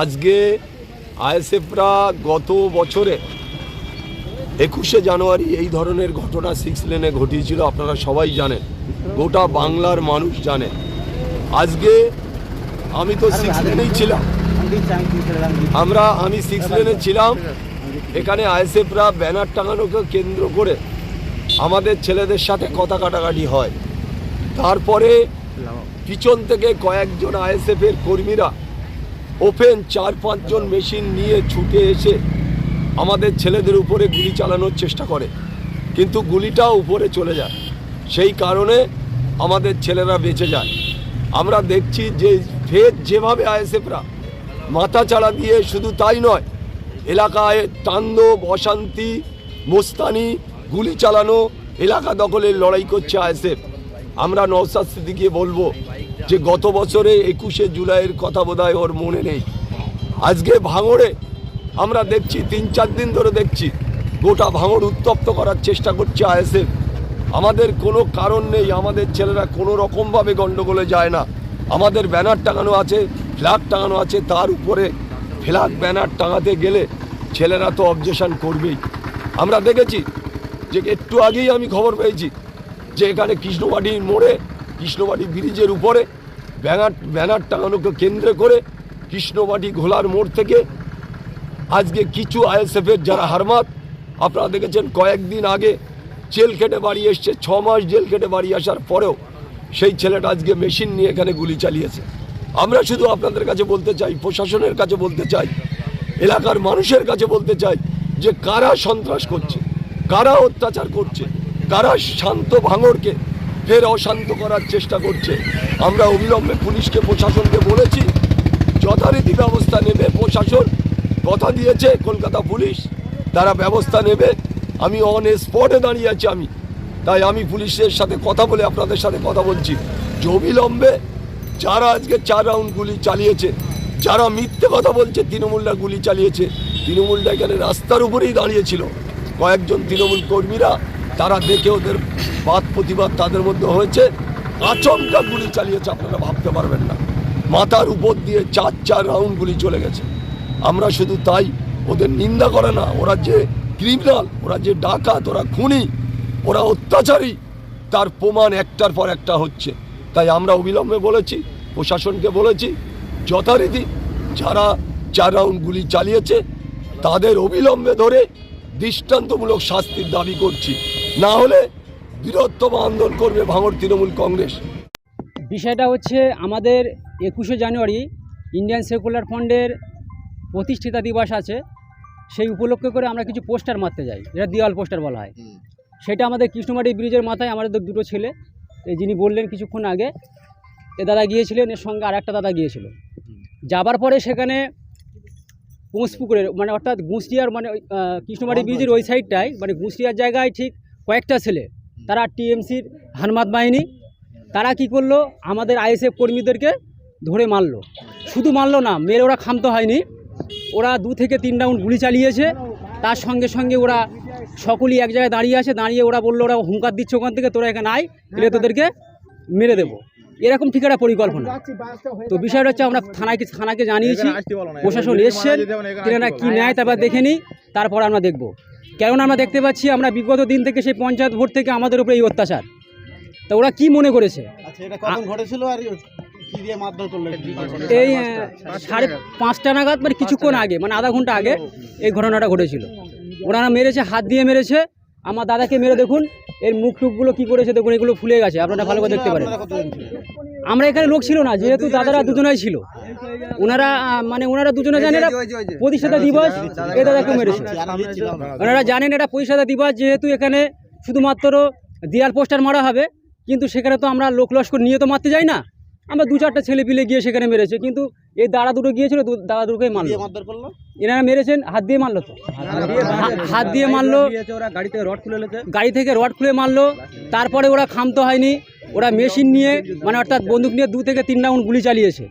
আজকে আইএসএফরা গত বছরে একুশে জানুয়ারি এই ধরনের ঘটনা সিক্স লেনে ঘটিয়েছিল, আপনারা সবাই জানেন। গোটা বাংলার মানুষ জানে। আজকে আমি তো সিক্স লেনেই ছিলাম। আমরা, আমি সিক্স লেনে ছিলাম। এখানে আইএসএফরা ব্যানার টাঙানোকে কেন্দ্র করে আমাদের ছেলেদের সাথে কথা কাটাকাটি হয়। তারপরে পিছন থেকে কয়েকজন আইএসএফ এর কর্মীরা ওপেন চার পাঁচজন মেশিন নিয়ে ছুটে এসে আমাদের ছেলেদের উপরে গুলি চালানোর চেষ্টা করে। কিন্তু গুলিটা উপরে চলে যায়। সেই কারণে আমাদের ছেলেরা বেঁচে যায়। আমরা দেখছি যে ফের যেভাবে আইএসএফরা মাথা চাড়া দিয়ে শুধু তাই নয়, এলাকায় তাণ্ডব, অশান্তি, মোস্তানি, গুলি চালানো এলাকা দখলের লড়াই করছে আইএসএফ। আমরা নওসাদ সিদ্দিকে বলব যে গত বছরে একুশে জুলাইয়ের কথা বোধহয় ওর মনে নেই। আজকে ভাঙড়ে আমরা দেখছি, তিন চার দিন ধরে দেখছি, গোটা ভাঙড় উত্তপ্ত করার চেষ্টা করছে আইএসএফ। আমাদের কোনো কারণ নেই, আমাদের ছেলেরা কোনো রকমভাবে গণ্ডগোলে যায় না। আমাদের ব্যানার টাঙানো আছে, ফ্ল্যাগ টাঙানো আছে, তার উপরে ফ্ল্যাগ ব্যানার টাঙাতে গেলে ছেলেরা তো অবজেশন করবেই। আমরা দেখেছি যে একটু আগেই আমি খবর পেয়েছি যে এখানে কৃষ্ণবাড়ির মোড়ে কৃষ্ণবাড়ি ব্রিজের উপরে, ব্যানার ব্যানার টাঙানোকে কেন্দ্র করে কৃষ্ণবাটি ঘোলার মোড় থেকে আজকে কিছু আইএসএফের যারা হারমাত আপনারা দেখেছেন কয়েকদিন আগে জেল কেটে বাড়ি এসছে, ছ মাস জেল কেটে বাড়ি আসার পরেও সেই ছেলেটা আজকে মেশিন নিয়ে এখানে গুলি চালিয়েছে। আমরা শুধু আপনাদের কাছে বলতে চাই, প্রশাসনের কাছে বলতে চাই, এলাকার মানুষের কাছে বলতে চাই যে কারা সন্ত্রাস করছে, কারা অত্যাচার করছে, কারা শান্ত ভাঙড়কে ফের অশান্ত করার চেষ্টা করছে। আমরা অবিলম্বে পুলিশকে প্রশাসনকে বলেছি, যথারীতি ব্যবস্থা নেবে প্রশাসন। কথা দিয়েছে কলকাতা পুলিশ, তারা ব্যবস্থা নেবে। আমি অন স্পটে দাঁড়িয়ে আছি আমি। তাই আমি পুলিশের সাথে কথা বলে আপনাদের সাথে কথা বলছি। যে অবিলম্বে যারা আজকে চার রাউন্ড গুলি চালিয়েছে, যারা মিথ্যে কথা বলছে, তৃণমূলরা গুলি চালিয়েছে। তৃণমূলরা এখানে রাস্তার উপরেই দাঁড়িয়েছিল। কয়েকজন তৃণমূল কর্মীরা তারা দেখে ওদের বাদ প্রতিবাদ তাদের মধ্যে হয়েছে। আচমকা গুলি চালিয়েছে, আপনারা ভাবতে পারবেন না। মাথার উপর দিয়ে চার চার রাউন্ড গুলি চলে গেছে। আমরা শুধু তাই, ওদের নিন্দা করে না, ওরা যে ক্রিমিনাল, ওরা যে ডাকাত, ওরা খুনি, ওরা অত্যাচারী, তার প্রমাণ একটার পর একটা হচ্ছে। তাই আমরা অবিলম্বে বলেছি, প্রশাসনকে বলেছি, যথারীতি যারা চার রাউন্ড গুলি চালিয়েছে, তাদের অবিলম্বে ধরে দৃষ্টান্তমূলক শাস্তির দাবি করছি। না হলে বৃহত্তম আন্দোলন করবে ভাঙড় তৃণমূল কংগ্রেস। বিষয়টা হচ্ছে আমাদের একুশে জানুয়ারি ইন্ডিয়ান সেকুলার ফান্ডের প্রতিষ্ঠিতা দিবস আছে। সেই উপলক্ষে করে আমরা কিছু পোস্টার মারতে যাই যেটা দেওয়াল পোস্টার বলা হয়। সেটা আমাদের কৃষ্ণমাটি ব্রিজের মাথায় আমাদের দুটো ছেলে এই যিনি বললেন কিছুক্ষণ আগে এ দাদা গিয়েছিলেন এর সঙ্গে আর একটা দাদা গিয়েছিল। যাবার পরে সেখানে পুকুরের মানে অর্থাৎ গুঁসরিয়ার মানে ওই, কৃষ্ণমাটি ব্রিজের ওই সাইডটায় মানে গুঁসরিয়ার জায়গায় ঠিক কয়েকটা ছেলে তারা টিএমসির হানমাদ বাহিনী তারা কি করল? আমাদের আইএসএফ কর্মীদেরকে ধরে মারলো। শুধু মারলো না মেরে ওরা ক্ষান্ত হয়নি। ওরা দু থেকে তিন রাউন্ড গুলি চালিয়েছে। তার সঙ্গে সঙ্গে ওরা সকলেই এক জায়গায় দাঁড়িয়ে আছে। দাঁড়িয়ে ওরা বলল ওরা হুঙ্কার দিচ্ছে ওখান থেকে তোরা এখানে আয় তোদেরকে মেরে দেবো। এরকম ঠিক একটা পরিকল্পনা। তো বিষয়টা হচ্ছে আমরা থানাকে থানাকে জানিয়েছি প্রশাসন এসছেন তিনারা কি নেয় তারপর দেখে নিই তারপর আমরা দেখব। কেননা আমরা দেখতে পাচ্ছি আমরা বিগত দিন থেকে সেই পঞ্চায়েত ভোট থেকে আমাদের উপরে এই অত্যাচার। তা ওরা কি মনে করেছে? আচ্ছা এটা কখন ঘটেছিল আর কি দিয়ে মারধর করল এই সাড়ে পাঁচটা নাগাদ মানে কিছুক্ষণ আগে মানে আধা ঘণ্টা আগে এই ঘটনাটা ঘটেছিল। ওনারা মেরেছে হাত দিয়ে মেরেছে। আমার দাদাকে মেরে দেখুন এর মুখ টুকগুলো কি করেছে দেখুন, এগুলো ফুলে গেছে, আপনারা ভালো করে দেখতে পারেন। আমরা এখানে লোক ছিল না, যেহেতু দাদারা দুজনাই ছিল। ওনারা মানে ওনারা দুজনে জানেন এটা প্রতিষ্ঠাতা দিবস, এ দাদাকে মেরেছে। ওনারা জানেন এটা প্রতিষ্ঠাতা দিবস, যেহেতু এখানে শুধুমাত্র দেয়াল পোস্টার মারা হবে, কিন্তু সেখানে তো আমরা লোক লস্কর নিয়ে তো মারতে যাই না। আমরা দু চারটা ছেলে পিলে গিয়ে সেখানে মেরেছে কিন্তু এই দাঁড়া দুটো গিয়েছিল দাঁড়া দুটোকেই মারলো। এনারা মেরেছেন হাত দিয়ে মারলো তো। হাত দিয়ে মারলো। গাড়ি থেকে রড খুলে গাড়ি থেকে রড খুলে মারলো তারপরে ওরা ক্ষান্ত হয়নি ওরা মেশিন নিয়ে মানে অর্থাৎ বন্দুক নিয়ে দু থেকে তিন রাউন্ড গুলি চালিয়েছে।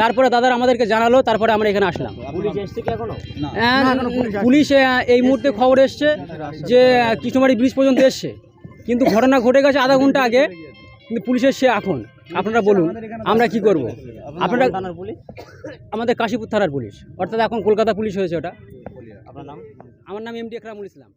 তারপরে দাদারা আমাদেরকে জানালো তারপরে আমরা এখানে আসলাম। পুলিশ এসছে কি এখনও? হ্যাঁ, পুলিশ এই মুহূর্তে খবর এসছে যে কৃষ্ণবাড়ি ব্রিজ পর্যন্ত এসছে। কিন্তু ঘটনা ঘটে গেছে আধা ঘণ্টা আগে কিন্তু পুলিশ এসছে এখন। আপনারা বলুন আমরা কি করব? আপনারা থানার পুলিশ? আমাদের কাশীপুর থানার পুলিশ। অর্থাৎ এখন কলকাতা পুলিশ হয়েছে ওটা। আপনার নাম? আমার নাম এমডি একরামুল ইসলাম।